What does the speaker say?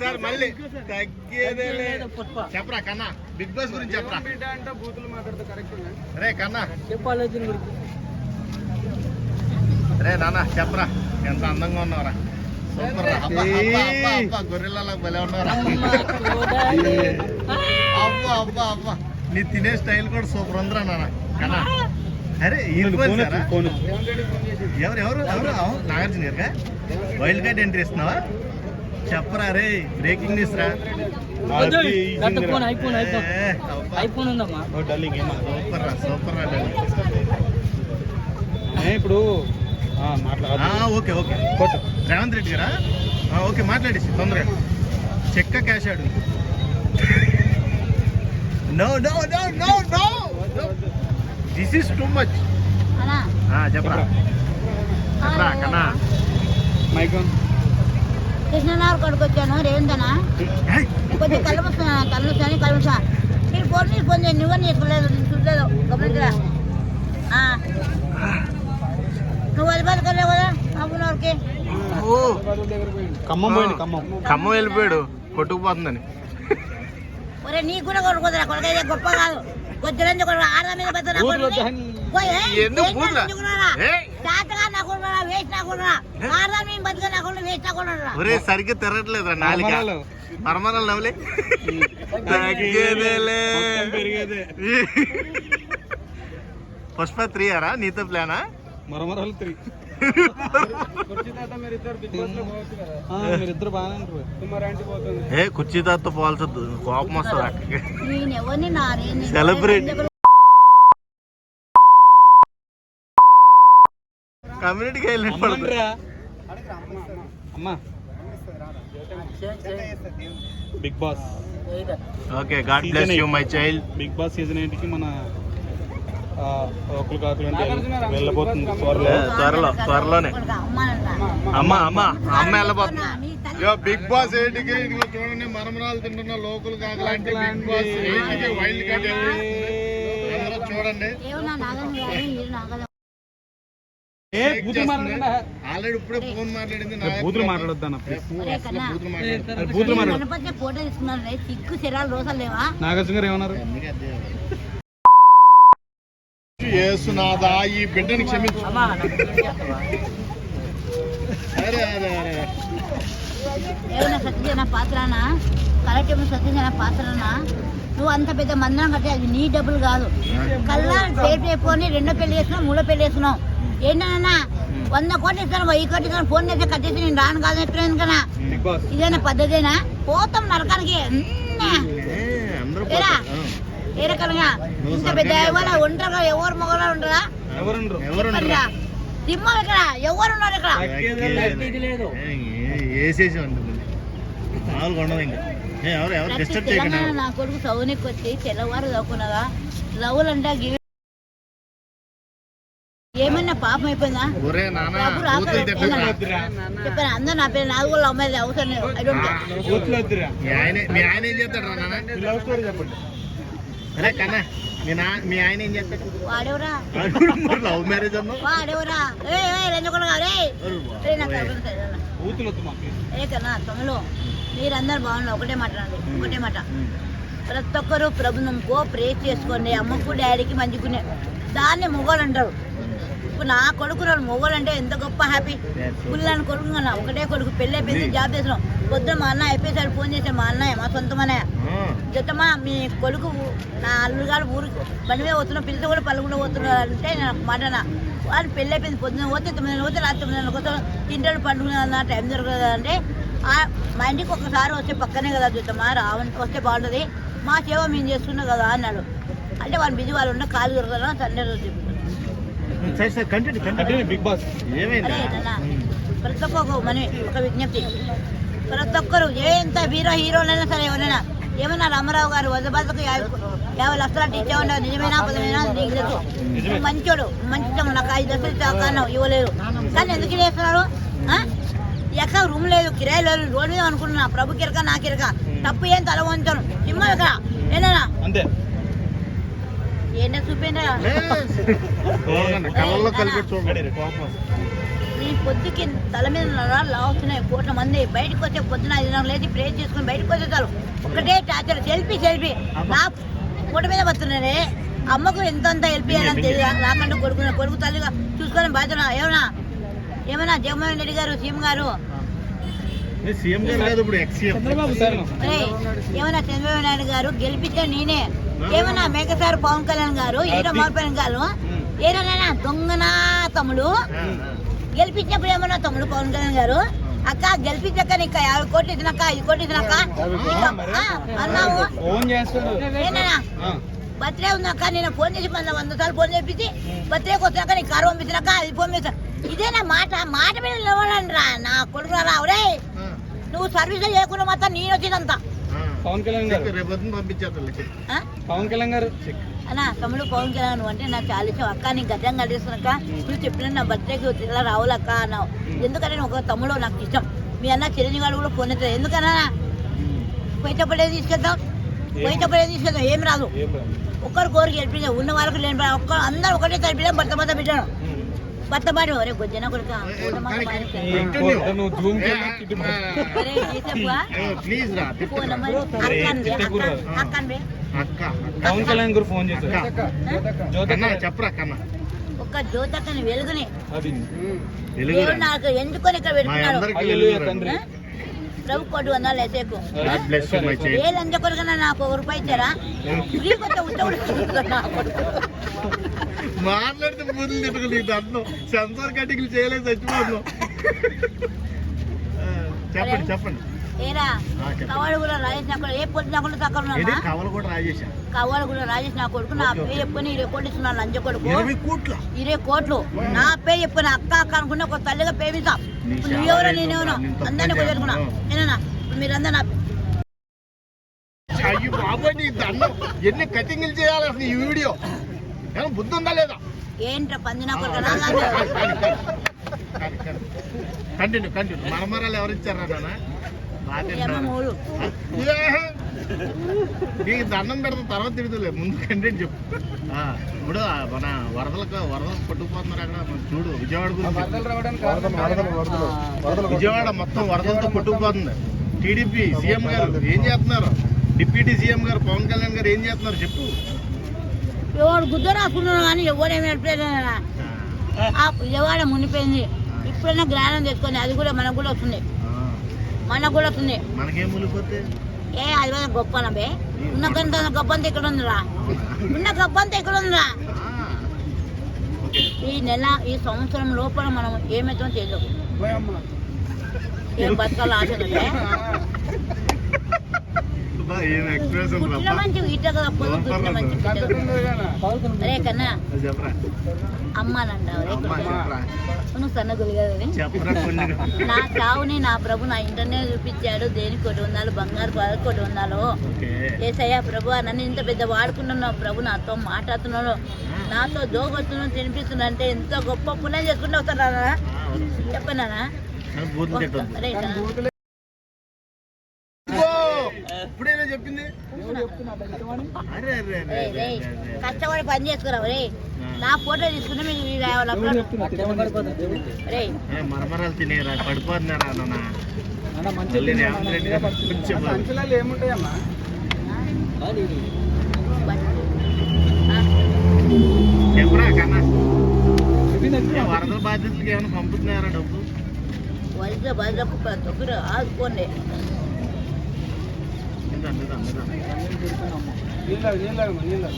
ఒకసారి మళ్ళీ తగ్గేదే చెప్పరా కన్నా? బిగ్ బాస్ గురించి చెప్పరా? బిడ్డ అంటే బూతులు మాట్లాడితే కరెక్ట్ ఉన్నాయి రే కన్నా. గురించి. రే నాన్న చెప్పరా? ఎంత అందంగా ఉన్నావురా. సూపర్ రా. గొర్రెలలో భలే చూడాలి. అబ్బా అబ్బా అబ్బా. నీ తినే స్టైల్ కూడా సూపర్ ఉందిరా నాన్న. కన్నా. అరే ఎవరు ఎవరు? ఎవరు నాగార్జున గారుగా వైల్డ్ కార్డ్ ఎంట్రీ ఇస్తున్నావా? చెప్పరా రే బ్రేకింగ్ న్యూస్ రా. IPhone iPhone. ఏ, అబ్బా. ఐఫోన్ ఉందమ్మా. సూపర్ రా సూపర్ రా. ఇప్పుడు ఆ, ఓకే ఓకే. రేవంత్ రెడ్డి గారా? ఆ, ఓకే మాట్లాడేసి తొందరగా. చెక్క క్యాష్ ఆడు. No no no no no this is too much చెప్పరా. చెప్పరా. కన్నా. మైక్ కృష్ణనారు కొడుకు వచ్చాను రేవంతనా? కొంచెం కళ్ళు వస్తున్నా కళ్ళు వస్తాను కళ్ళు వస్తా నేను ఫోన్ నీకు ఫోన్ చేయండి నువ్వు నీకు లేదు నేను చూడలేదు గమనించరా? ఆ. నువ్వు అది బతకలేవు కదా ఓ, ఖమ్మం పోయింది ఖమ్మం. ఖమ్మం వెళ్ళిపోయాడు కొట్టుకుపోతుందని. ఒరే నీకు కూడా కొడుకురా కొడుకైతే గొప్ప కాదు. కొద్దిరంజు కొడుకు ఆడదా మీద వద్దని. ఎందుకు ఒరే సరిగ్గా తిరగట్లేదు నాలుక. మరమరాలు. నవ్వులే. పుష్ప త్రీ అరా నీతో ప్లానా మరమరాలు త్రీ ఏ కుర్చీ తాత పోల్చొద్దు కోపం వస్తుంది అక్కడికి నేను ఎవరిని నారేని Celebrate. కమ్యూనిటీకి అమ్మా big boss. Okay god bless you my child. Big boss season ఎయిట్కి మన ఆ, ఒకరు కాకులు అంటే వెళ్ళబోతుంది. త్వరలో. త్వరలో త్వరలోనే. అమ్మ అమ్మ అమ్మ. వెళ్ళబోతుంది. ఇగో బిగ్ బాస్ ఎయిట్కి ఇదిగో చూడండి మరమరాలు తింటున్న లోకల్ కాకలాంటి బిగ్ బాస్ ఎయిట్కి వైల్డ్ కార్డ్ అందరూ చూడండి. ఆల్రెడీ ఇప్పుడే ఫోన్ మాట్లాడింది నా బూతులు మాట్లాడొద్దు అన్న బూతులు మాట్లాడింది ఫోటో సిగ్గు శరాలు రోజులు లేవా? నాగార్జున గారు ఏమన్నారు? ఈ బిడ్డని క్షమించు. అరే అరే అరే. ఏమన్నా సత్యజన పాత్రనా? కరెక్ట్ సత్యజన పాత్రనా? నువ్వు అంత పెద్ద మందరం కట్టే అది నీ డబ్బులు కాదు. కల్లా సేఫ్ అయిపోయి రెండో పెళ్ళి చేస్తున్నావు మూడో పెళ్ళి చేస్తున్నావు. ఏంటన్నా వంద కోట్లు ఇస్తాను వెయ్యి కోట్లు ఇస్తాను ఫోన్ చేస్తే కట్టేసి నేను రాను కాదు ఎట్లేదు కదా ఇదేనా పద్ధతేనా? పోతాం నరకానికి. ఏ, ఏరా? రకంగా? ఇంత పెద్ద ఎవరు ఉంటారా ఎవరు మొగలు ఉంటారా? సింహం ఇక్కడ ఎవరు ఉన్నారు ఇక్కడ ఇది లేదు ఏ, ఏ- వేసేసి ఉంటుంది మామూలుగా ఉండదు ఇంకా ఏ, ఎవరు ఎవరు డిస్టర్బ్ చేయకండి. నా కొడుకు చదువునికి వచ్చి తెల్లవారు చదువుకున్నదా లవ్లు అంటే గివి ఏమన్నా పాపం అయిపోయిందా? చెప్పాను అందరూ నా పేరు నాది కూడా అమ్మాయి అవసరం లేదు I don't care. బూతులు వద్దురా మీ ఆయన మీ ఆయన ఏం చేస్తాడు రా నాన్న? లవ్ స్టోరీ చెప్పండి. అరే కన్నా మీ నా మీ ఆయన ఏం చేస్తాడు? వాడెవరా? లవ్ మ్యారేజ్ అన్నా? వాడెవరా? ఏ ఏ రంజకొండ రే రే నాకు అర్థం కాదు. బూతులు వద్దు మా ప్లీజ్ ఏ కన్నా తమ్ముడు మీరందరూ బాగున్నారు. ఒకటే మాట్లాడండి ఒకటే మాట. ప్రతి ఒక్కరు ప్రభు నమ్ముకో ప్రే చేసుకోండి. అమ్మకు డాడీకి మంచిగునే దాన్ని మొగోళ్ళు అంటారు. ఇప్పుడు నా కొడుకు నాడు మొగోళ్ళు అంటే ఎంత గొప్ప హ్యాపీ. పుల్లని కొడుకు కన్నా ఒకటే కొడుకు. పెళ్ళి అయిపోయింది జాబ్ చేస్తున్నాం. పొద్దున మా అన్న అయిపోయేసరికి ఫోన్ చేశాడు మా అన్నయ్య మా సొంతం అన్నయ్య. జతమా మీ కొడుకు నా అల్లుగాడు ఊరికి బండి మీద పోతున్నా పిల్లతో కూడా పలుగులో పోతున్నారు అంటే నేను ఒక మాట అన్నా. వాళ్ళు పెళ్ళి అయిపోయింది పొద్దున పోతే తొమ్మిది పోతే రాత్రి తొమ్మిది వస్తాడు తింటాడు పండుగ టైం దొరకదు అంటే మా ఇంటికి ఒకసారి వస్తే పక్కనే కదా చూద్దామా? రావని వస్తే బాగుంటుంది. మా సేవ మేము చేస్తున్నాం కదా అన్నాడు. అంటే వాళ్ళు బిజీ వాళ్ళు ఉన్న కాలు దొరకదా తండ్రి ప్రతి ఒక్క మన ఒక విజ్ఞప్తి. ప్రతి ఒక్కరు ఎంత హీరో హీరోలైనా సరే ఎవరైనా ఏమన్నా రామారావు గారు వంద బాధకు యాభై లక్షలు అంటే ఇచ్చే ఉండవు నిజమేనా పదమేనా నీకు తెలుసు. మంచోడు మంచితనం నాకు ఐదు లక్షలు ఇవ్వలేదు. కానీ ఎందుకు చేస్తున్నారు ఎక్కడ రూమ్ లేదు కిరాయి లేదు రోడ్ మీద అనుకుంటున్నా. ప్రభు కిరక నా కిరక. తప్పు ఏం తల వంచాను సింహం ఇక్కడ ఏనా అంతే. ఏంటో ఈ పొద్దుకి తల మీద నరాలు లావుతున్నాయి కోట్ల మంది. బయటకు వచ్చే పొద్దున ఐదున్నర లేచి ప్రే చేసుకుని బయటకు వచ్చే చాలు. ఒకటే టార్చర్ సెల్ఫీ సెల్ఫీ నా పూట మీద వస్తున్నారే అమ్మకు ఎంత అంత హెల్ప్ చేయాలని తెలియదు? నాకంటే కొడుకు కొడుకు తల్లిగా చూసుకొని బాధ్యత ఏమన్నా? ఏమన్నా జగన్మోహన్ రెడ్డి గారు సీఎం గారు? ఏ సీఎం గారు కాదు ఇప్పుడు ఎక్స్ సీఎం. చంద్రబాబు సార్. ఏయ్, ఏమన్నా చంద్రబాబు నాయుడు గారు గెలిపించే నేనే. ఏమన్నా మేకసారి పవన్ కళ్యాణ్ గారు హీరో మార్పన్ గారు ఏదైనా దొంగనా తమ్ముడు? గెలిపించినప్పుడు ఏమన్నా తమ్ముడు పవన్ కళ్యాణ్ గారు? అక్క గెలిపించక్క నీకు యాభై కోట్లు ఇచ్చినాక ఐదు కోట్లు ఇచ్చినాక నీకు- ఆ, అన్నావు. బర్త్డే ఉందక్క నేను ఫోన్ చేసి వంద వంద సార్లు ఫోన్ చేపించి బర్త్డేకి వచ్చినాక నీకు కారు పంపించినాక అది ఫోన్ ఇదేనా మాట మాట మీద నిలబడండి రా నా కొడుకు రావురే నువ్వు సర్వీస్ చేయకుండా మాత్రం నేను వచ్చినంత. పవన్ కళ్యాణ్ గారు. రేపు పంపించేస్తాను ఆ? పవన్ కళ్యాణ్ గారు. అన్నా తమ్ముడు పవన్ కళ్యాణ్ అంటే నాకు చాలా ఇష్టం. అక్క నీకు గడ్డం కలిగిస్తున్నాక నువ్వు చెప్పిన నా బర్త్డేకి ఇలా రావులక్క అన్నావు. ఎందుకంటే ఒక తమ్ముడు నాకు ఇష్టం. మీ అన్న చిరంజీవి గారు కూడా ఫోన్ ఎత్తారు ఎందుకన్నా? పోయేటప్పుడే తీసుకెళ్తాం పోయేటప్పుడే తీసుకెళ్తాం ఏం? రాదు. ఏం రాదు. ఒక్కరు కోరిక గెలిపించాం ఉన్న వాళ్ళకి లేని ఒక్కరు అందరూ ఒకటే తడిపిదాం భర్త భర్త పెట్టాను పాడు ఒరే గొజ్జన కొడుక పవన్ కళ్యాణ్ గారు ఫోన్ చేశారు. చెప్పరా కన్నా. ఒక్క జ్యోతక్కని వెలుగుని. నాకు ఎందుకొని ఇక్కడ ఆ? ప్రభు కోటి వందలు వేసేకు God bless you, my child. ఏ లంచ కొడుకున్నా నాకు ఒక రూపాయి ఇచ్చారా? ఉత్త మాట్లాడితే బూతులు తిట్టుకు నీకు అర్థం సెన్సార్ కటింగ్లు చేయలేదు చచ్చిపోతున్నాం. చెప్పండి చెప్పండి. కవాడు కూడా రాజేష్ నా కొడుకు ఏ పొద్దు నా కొడుకు తక్కువ ఏంటి? ఉన్నామా కవలు కూడా కవాడు కూడా కొడుకు నా పేరు చెప్పుకొని ఇరవై కోట్లు ఇస్తున్నాను లంచ కొడుకు. ఇరవై కోట్ల? నా పేరు చెప్పుకొని అక్క అక్క అనుకున్న ఒక తల్లిగా ఇప్పుడు నువ్వెవరో నేనేవరో అందరినీ చేస్తున్నాను. ఏనా మీరందరూ నా అయ్యి బాబోయ్ నీ దండం. ఎన్ని కటింగ్లు చేయాలి అసలు ఈ వీడియో? ఏమన్నా బుద్ధి ఉందా లేదా? ఏంట్రా కంటిన్యూ కంటిన్యూ. మరమరాలు ఎవరు ఇచ్చారా నాన్న! నీకు దండం పెడతా తర్వాత తిడుతులే. ముందు కంటెంట్ చెప్పు. ఆ, ఇప్పుడు మన వరదలకు వరదలకు కొట్టుకుపోతున్నారు అక్కడ. మనం చూడు విజయవాడ గురించి విజయవాడ మొత్తం వరదలతో కొట్టుకుపోతుంది. టీడీపీ సీఎం గారు ఏం చేస్తున్నారు? డిప్యూటీ సీఎం గారు పవన్ కళ్యాణ్ గారు ఏం చేస్తున్నారు? చెప్పు. ఎవడు గుద్ద రాసుకున్నాను కానీ నడిపేదా ఆ. విజయవాడ మునిపోయింది? ఇప్పుడైనా జ్ఞానం తెచ్చుకొని అది కూడా మనకు కూడా వస్తుంది. మనకు కూడా వస్తుంది. ఏ అది గొప్ప నబే ఉన్న కంటే గొప్ప అంతా ఇక్కడ ఉందిరా. ఉన్న గొప్ప అంతా ఇక్కడ ఉందిరా. ఈ నెల ఈ సంవత్సరం లోపల మనం ఏమవుతుందో తెలియదు ఏం బతకాల ఆశ ఏం ఎక్స్ప్రెషన్ మంచి కన్నా చెప్పరా? అమ్మా. చెప్పరా? నువ్వు సన్నగులు కదా చెప్పరా కొన్ని? నా చావుని నా ప్రభు నా ఇంటర్నే చూపించాడు. దేనికి కొట్టి ఉండాలి బంగారు పదవి కొట్టి ఉండాలో. ఓకే. ఏసయ్యా ప్రభు నన్ను ఇంత పెద్ద వాడుకున్నాను ప్రభు నాతో మాట్లాడుతున్నాడు నాతో జోగొస్తున్నాను తినిపిస్తున్నా అంటే ఎంతో గొప్ప పుణ్యం చేసుకుంటూ వస్తారా చెప్పనానా బూత్ చెప్పింది. కష్టపడి పని చేసుకురా రే నా ఫోటో తీసుకుని మీకు మరమరాలు తినేరా? పడిపోతున్నారా. ఏముంటాయమ్మా? చెప్పరా కన్నా. వరదల బాధ్యతలకు ఏమైనా పంపుతున్నారా డబ్బు? వజ్రకు తొక్కురు ఆదుకోండి. నీళ్ళు నీళ్ళు నీళ్ళు